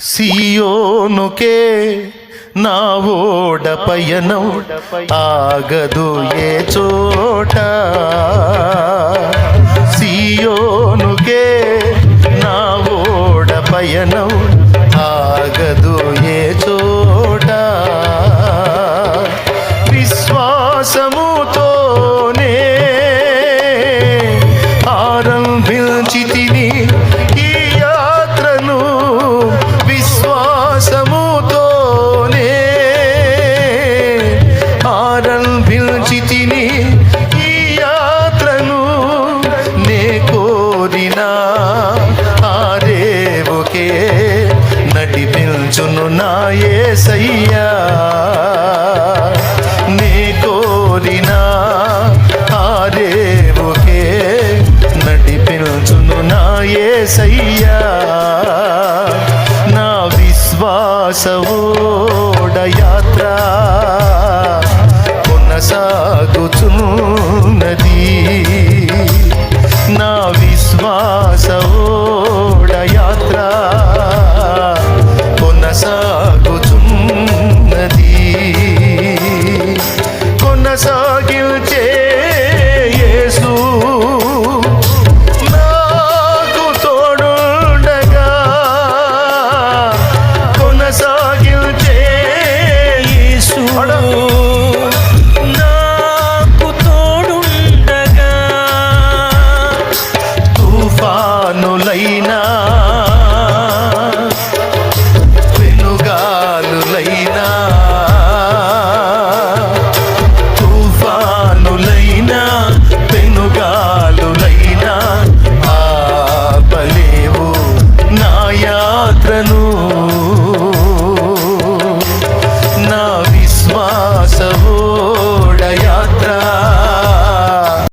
సియోనుకే నా ఓడ పయనం ఆగదు ఏ చోట. సియోనుకే నా ఓడ పయనం నా యేసయ్యా నే కోరిన ఆరేవుకే నడిపించును నా యేసయ్యా నా విశ్వాసవో सहो